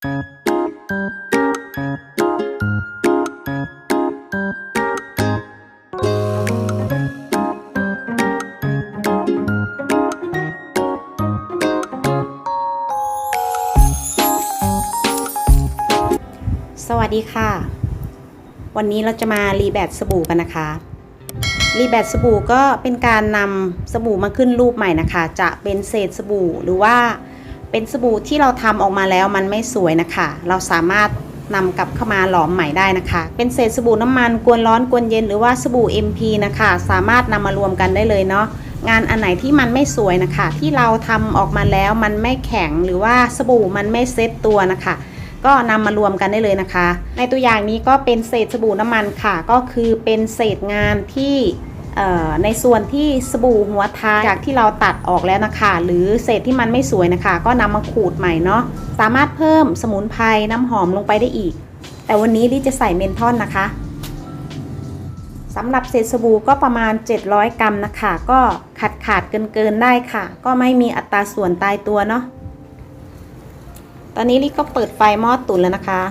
สวัสดีค่ะ วันนี้เราจะมารีแบตสบู่กันนะคะ รีแบตสบู่ก็เป็นการนำสบู่มาขึ้นรูปใหม่นะคะ จะเป็นเศษสบู่หรือว่า เป็นสบู่ที่เราทำออกมาแล้วมันไม่สวยนะคะ เราสามารถนำกลับเข้ามาหลอมใหม่ได้นะคะ เป็นเศษสบู่น้ำมันกวนร้อนกวนเย็นหรือว่าสบู่ MP นะคะ สามารถนำมารวมกันได้เลยเนาะงานอันไหนที่มันไม่สวยนะคะ ที่เราทำออกมาแล้วมันไม่แข็งหรือว่าสบู่มันไม่เซ็ตตัวนะคะ ก็นำมารวมกันได้เลยนะคะ ในตัวอย่างนี้ก็เป็นเศษสบู่น้ำมันค่ะ ก็คือเป็นเศษงานที่ ในส่วนที่สบู่หัวท้ายจากที่เราตัดออกแล้วนะคะ หรือเศษที่มันไม่สวยนะคะ ก็นำมาขูดใหม่เนาะสามารถเพิ่มสมุนไพรน้ำหอมลงไปได้อีก แต่วันนี้ลิจะใส่เมนทอนนะคะสำหรับเศษสบู่ก็ประมาณ 700 กรัมนะคะ ก็ขาดขาดเกินเกินได้ค่ะ ก็ไม่มีอัตราส่วนตายตัวเนาะตอนนี้ลิก็เปิดไฟหม้อตุ๋นแล้วนะคะ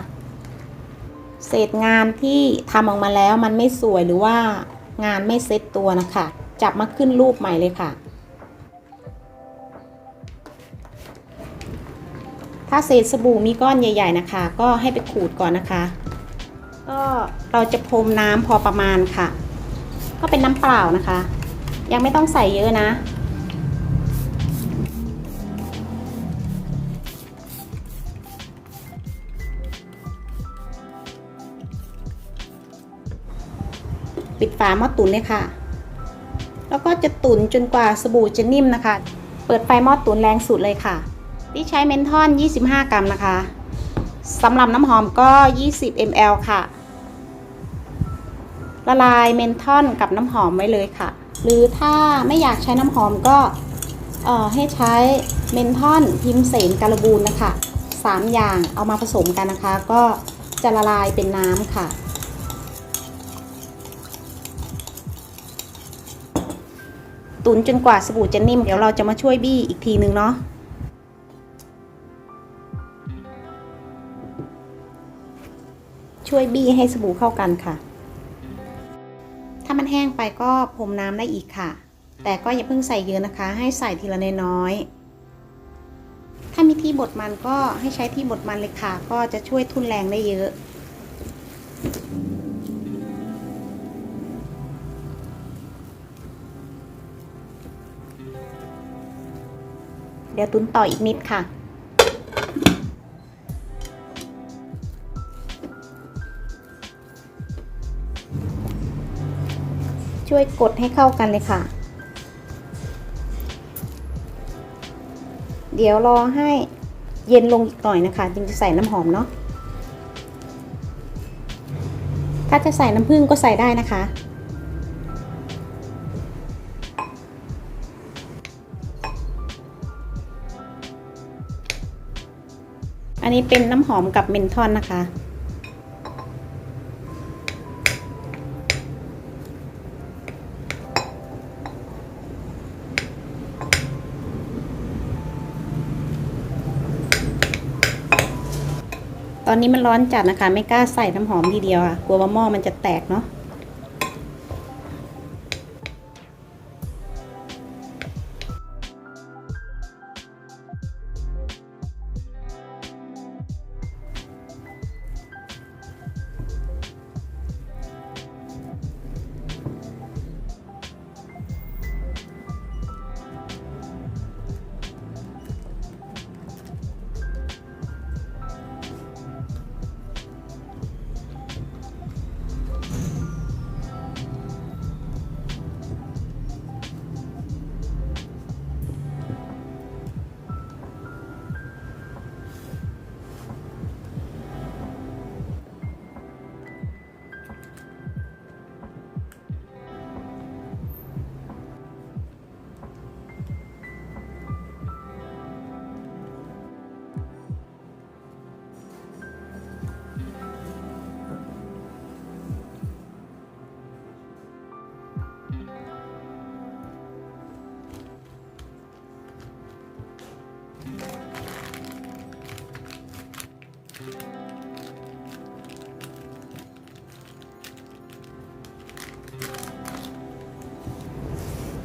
เศษงานที่ทำออกมาแล้วมันไม่สวยหรือว่า งานไม่เซ็ตตัวนะคะ จับมาขึ้นรูปใหม่เลยค่ะ ถ้าเศษสบู่มีก้อนใหญ่ ๆนะคะ ก็ให้ไปขูดก่อนนะคะ ก็เราจะพรมน้ำพอประมาณค่ะ ก็เป็นน้ำเปล่านะคะ ยังไม่ต้องใส่เยอะนะ ปิดฝาหม้อตุ๋นเลยค่ะ แล้วก็จะตุ๋นจนกว่าสบู่จะนิ่มนะคะ เปิดไฟหม้อตุ๋นแรงสุดเลยค่ะ ที่ใช้เมนทอน 25 กรัมนะคะสำหรับน้ำหอมก็ 20 ml ค่ะ ละลายเมนทอนกับน้ำหอมไว้เลยค่ะ หรือถ้าไม่อยากใช้น้ำหอมก็เอ่อให้ใช้เมนทอนพิมเสนการบูนนะคะ 3 อย่างเอามาผสมกันนะคะ ก็จะละลายเป็นน้ำค่ะ ตุนจนกว่าสบู่จะนิ่ม เดี๋ยวเราจะมาช่วยบี้อีกทีนึงเนาะช่วยบี้ให้สบู่เข้ากันค่ะ ถ้ามันแห้งไปก็พรมน้ำได้อีกค่ะ แต่ก็อย่าเพิ่งใส่เยอะนะคะ ให้ใส่ทีละน้อยถ้ามีที่บดมันก็ให้ใช้ที่บดมันเลยค่ะ ก็จะช่วยทุนแรงได้เยอะ ดี๋ยวตุนต่ออีกนิดค่ะ ช่วยกดให้เข้ากันเลยค่ะ เดี๋ยวรอให้เย็นลงอีกหน่อยนะคะ จึงจะใส่น้ำหอมเนาะถ้าจะใส่น้ำผึ้งก็ใส่ได้นะคะ อันนี้เป็นน้ำหอมกับเมนทอนนะคะ ตอนนี้มันร้อนจัดนะคะ ไม่กล้าใส่น้ำหอมทีเดียวค่ะ กลัวว่าหม้อมันจะแตกเนาะ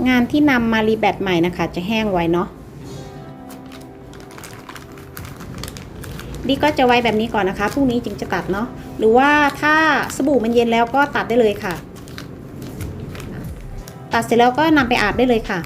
งานที่นำมารีแบตใหม่นะคะ จะแห้งไวเนาะดีก็จะไว้แบบนี้ก่อนนะคะพรุ่งนี้จึงจะตัดเนาะหรือว่าถ้าสบู่มันเย็นแล้วก็ตัดได้เลยค่ะ ตัดเสร็จแล้วก็นำไปอาบได้เลยค่ะ